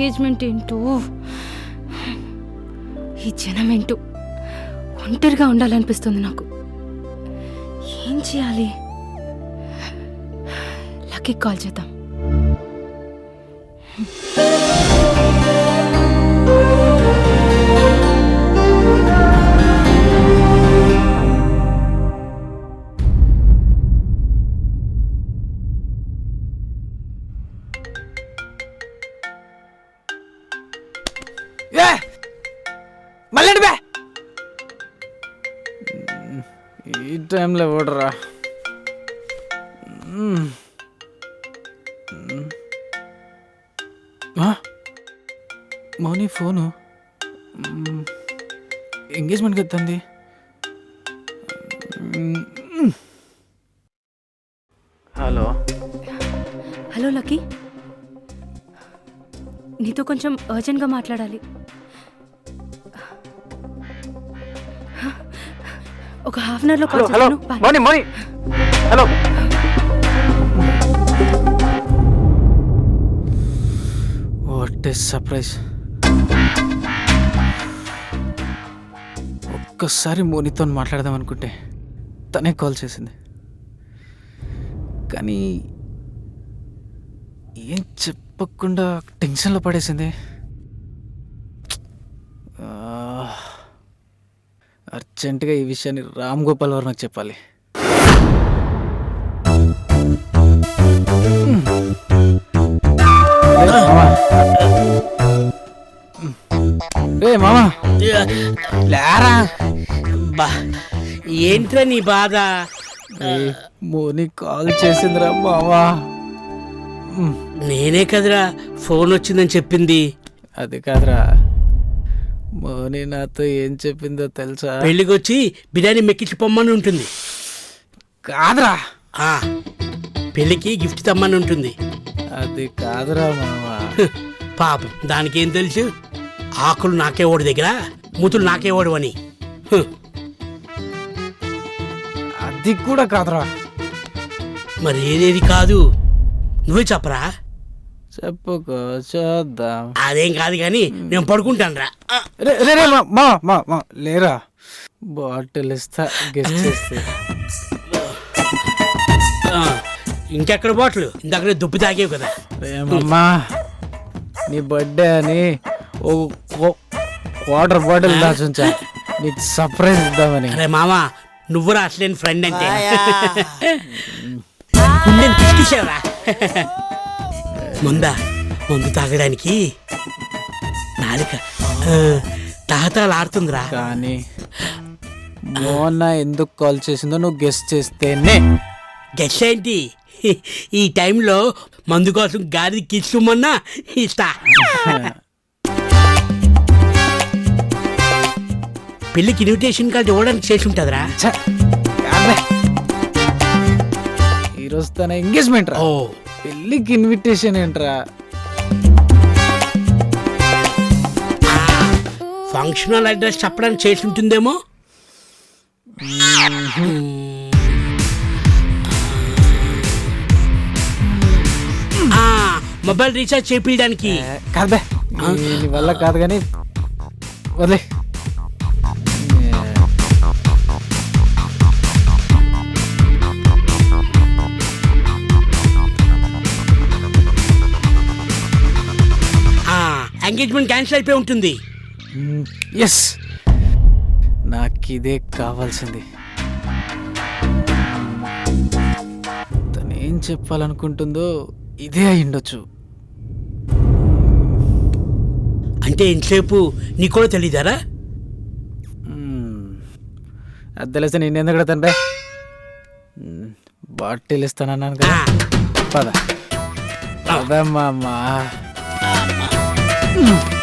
Engagement ఏంటో? ఈ జనం ఏంటో? ఒంటరిగా ఉండాలనిపిస్తుంది నాకు. ఏం చేయాలి? లక్కీ కాల్ చేద్దాం. ఏ! మళ్ళీ బే! ఈ టైంలో ఓడరా. మౌని ఫోను. ఎంగేజ్మెంట్కి ఎత్తండి హలో. Hello Lucky. నీతో కొంచెం అర్జెంట్గా మాట్లాడాలి. ఒక హాఫ్ అన్ అవర్లో కాల్ చేస్తాను హలో వాట్ ఇస్ సర్ప్రైజ్ ఒక్కసారి మోనితో మాట్లాడదాం అనుకుంటే తనే కాల్ చేసింది. కానీ ఏం చెప్పకుండా టెన్షన్లో పడేసింది? ఆ, అర్జెంటుగా ఈ విషయాన్ని రామ్ గోపాల్ వర్మకి చెప్పాలి. రే మామా? లేరా? బా ఏంట్రా నీ బాధ? మోని కాల్ చేసిందిరా మావా నేనే కదరా ఫోన్ వచ్చిందని చెప్పింది. అది కాదురా. మోని నాతో ఏం చెప్పిందో తెలుసా? పెళ్ళికి వచ్చి బిర్యానీ మెక్కించి పొమ్మని ఉంటుంది. కాదురా. ఆ పెళ్ళికి గిఫ్ట్ తెమ్మని ఉంటుంది. అది కాదురా మావా హ్, పాపం దానికేం తెలుసు? ఆకులు నాకే ఓడి దగ్గర మూతులు నాకే ఓడు అని హ్, అది కూడా కాదురా. మరి ఏదేది కాదు? నువ్వే చెప్పరా? చెప్పుకో చూద్దాం. అదేం కాదు కానీ నేను పడుకుంటాను రా మా మా మా లేరా? బాటిల్ ఇస్తా గెస్ట్ చేస్తే. ఇంకెక్కడ బాట్లు? ఇందాకనే దుప్పి తాగేవు కదా. రేమమ్మా నీ బర్త్డే అని ఓ వాటర్ బాటిల్ దాచుంచా. నీకు సర్ప్రైజ్ ఇద్దామని. అరే మామా నువ్వురా అసలేని ఫ్రెండ్ అంటే. గుండెని పిసికిసావురా. ముందా. ముందు తాగడానికి నాలుక. తాహతాలు ఆడుతుందిరా కానీ మోన ఎందుకు కాల్ చేసిందో నువ్వు గెస్ట్ చేస్తేనే. గెస్ ఏంటి? ఈ టైంలో మందు కోసం గాడి కిచ్చుమన్నా ఇస్తా. పెళ్ళికి ఇన్విటేషన్ కార్డు ఇవ్వడానికి చేసి ఉంటుందిరా. ఈరోజు తన ఎంగేజ్మెంట్ రా. ఓ పెళ్ళికి ఇన్విటేషన్ ఏంట్రా? ఫంక్షనల్ అడ్రస్ చెప్పడానికి చేసి ఉంటుందేమో? మొబైల్ రీఛార్జ్ చేపించడానికి నీ వల్ల కాదు కానీ వదిలే. ఎంగేజ్మెంట్ క్యాన్సిల్ అయిపోయి ఉంటుంది. ఎస్ నాకు ఇదే కావాల్సింది. తను ఏం చెప్పాలనుకుంటుందో ఇదే అయి ఉండొచ్చు. అంటే ఇంతసేపు నీకు కూడా తెలీదారా? మ్మ్. అది తెలిస్తే నేను ఎందుకు కడతాను బే మ్మ్. బాటిల్ ఇస్తానన్నాను కదా. పద. పదమ్మా. Mm-hmm.